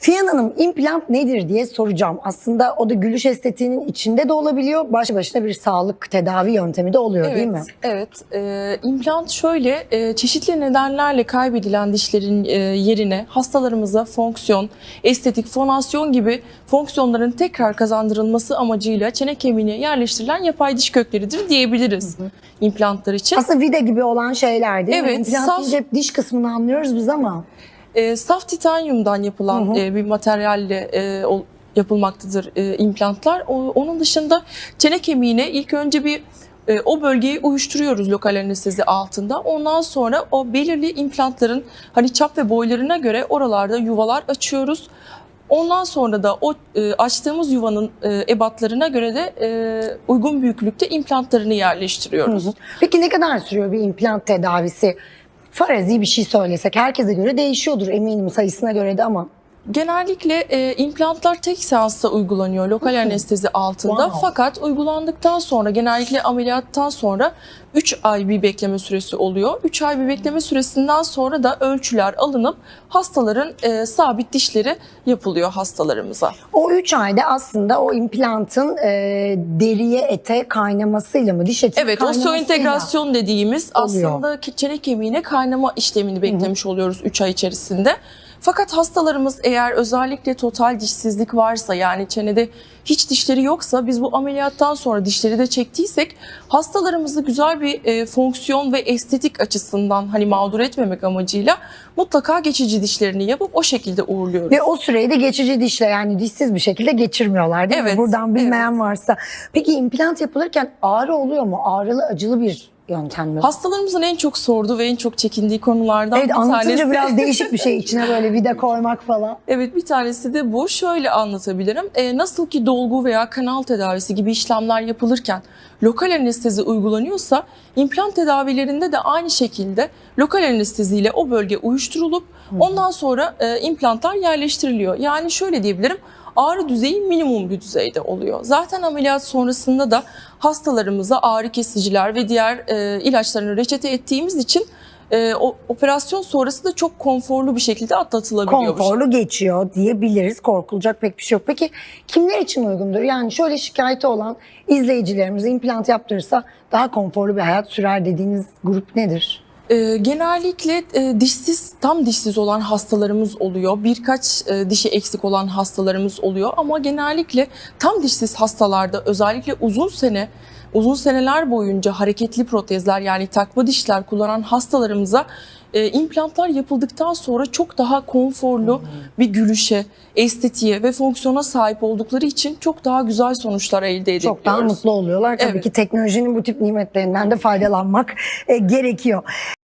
Fiyan Hanım implant nedir diye soracağım. Aslında o da gülüş estetiğinin içinde de olabiliyor. Başlı başına bir sağlık tedavi yöntemi de oluyor değil mi? Evet. Ee, implant şöyle e, çeşitli nedenlerle kaybedilen dişlerin e, yerine hastalarımıza fonksiyon, estetik, fonasyon gibi fonksiyonların tekrar kazandırılması amacıyla çene kemiğine yerleştirilen yapay diş kökleridir diyebiliriz implantlar için. Aslında vida gibi olan şeyler değil mi? Evet, İmplant saf- diş kısmını anlıyoruz biz ama. E, saf titanyumdan yapılan e, bir materyalle e, ol- yapılmaktadır e, implantlar. O- onun dışında çene kemiğine ilk önce bir e, o bölgeyi uyuşturuyoruz lokal anestezi altında. Ondan sonra o belirli implantların hani çap ve boylarına göre oralarda yuvalar açıyoruz. Ondan sonra da o e, açtığımız yuvanın e, ebatlarına göre de e, uygun büyüklükte implantlarını yerleştiriyoruz. Peki ne kadar sürüyor bir implant tedavisi? Farazi bir şey söylesek herkese göre değişiyordur eminim sayısına göre de ama. Genellikle e, implantlar tek seansta uygulanıyor lokal anestezi altında. Wow. Fakat uygulandıktan sonra genellikle ameliyattan sonra 3 ay bir bekleme süresi oluyor. 3 ay bir bekleme süresinden sonra da ölçüler alınıp hastaların e, sabit dişleri yapılıyor hastalarımıza. O 3 ayda aslında o implantın e, deriye ete kaynamasıyla mı diş eti Evet kaynamasıyla? entegrasyon dediğimiz oluyor. aslında çene kemiğine kaynama işlemini beklemiş oluyoruz 3 ay içerisinde. Fakat hastalarımız eğer özellikle total dişsizlik varsa yani çenede hiç dişleri yoksa biz bu ameliyattan sonra dişleri de çektiysek hastalarımızı güzel bir e, fonksiyon ve estetik açısından hani mağdur etmemek amacıyla mutlaka geçici dişlerini yapıp o şekilde uğurluyoruz. Ve o süreyi de geçici dişle yani dişsiz bir şekilde geçirmiyorlar değil mi? Evet, Buradan bilmeyen varsa. Peki implant yapılırken ağrı oluyor mu? Ağrılı acılı bir yöntem mi? Hastalarımızın en çok sorduğu ve en çok çekindiği konulardan Evet bir anlatınca tanesi. biraz değişik bir şey içine böyle vida koymak falan. Evet bir tanesi de bu. Şöyle anlatabilirim. Ee, nasıl ki dolgu veya kanal tedavisi gibi işlemler yapılırken lokal anestezi uygulanıyorsa implant tedavilerinde de aynı şekilde lokal anesteziyle o bölge uyuşturulup ondan sonra e, implantlar yerleştiriliyor. Yani şöyle diyebilirim ağrı düzeyi minimum bir düzeyde oluyor. Zaten ameliyat sonrasında da hastalarımıza ağrı kesiciler ve diğer e, ilaçlarını reçete ettiğimiz için e, o operasyon sonrası da çok konforlu bir şekilde atlatılabiliyor. Konforlu geçiyor diyebiliriz. Korkulacak pek bir şey yok. Peki kimler için uygundur? Yani şöyle şikayeti olan izleyicilerimiz implant yaptırırsa daha konforlu bir hayat sürer dediğiniz grup nedir? Ee, genellikle e, dişsiz, tam dişsiz olan hastalarımız oluyor. Birkaç e, dişi eksik olan hastalarımız oluyor. Ama genellikle tam dişsiz hastalarda özellikle uzun sene, uzun seneler boyunca hareketli protezler yani takma dişler kullanan hastalarımıza e, implantlar yapıldıktan sonra çok daha konforlu bir gülüşe, estetiğe ve fonksiyona sahip oldukları için çok daha güzel sonuçlar elde edebiliyoruz. Çok daha mutlu oluyorlar. Tabii Evet. ki teknolojinin bu tip nimetlerinden de faydalanmak e, gerekiyor.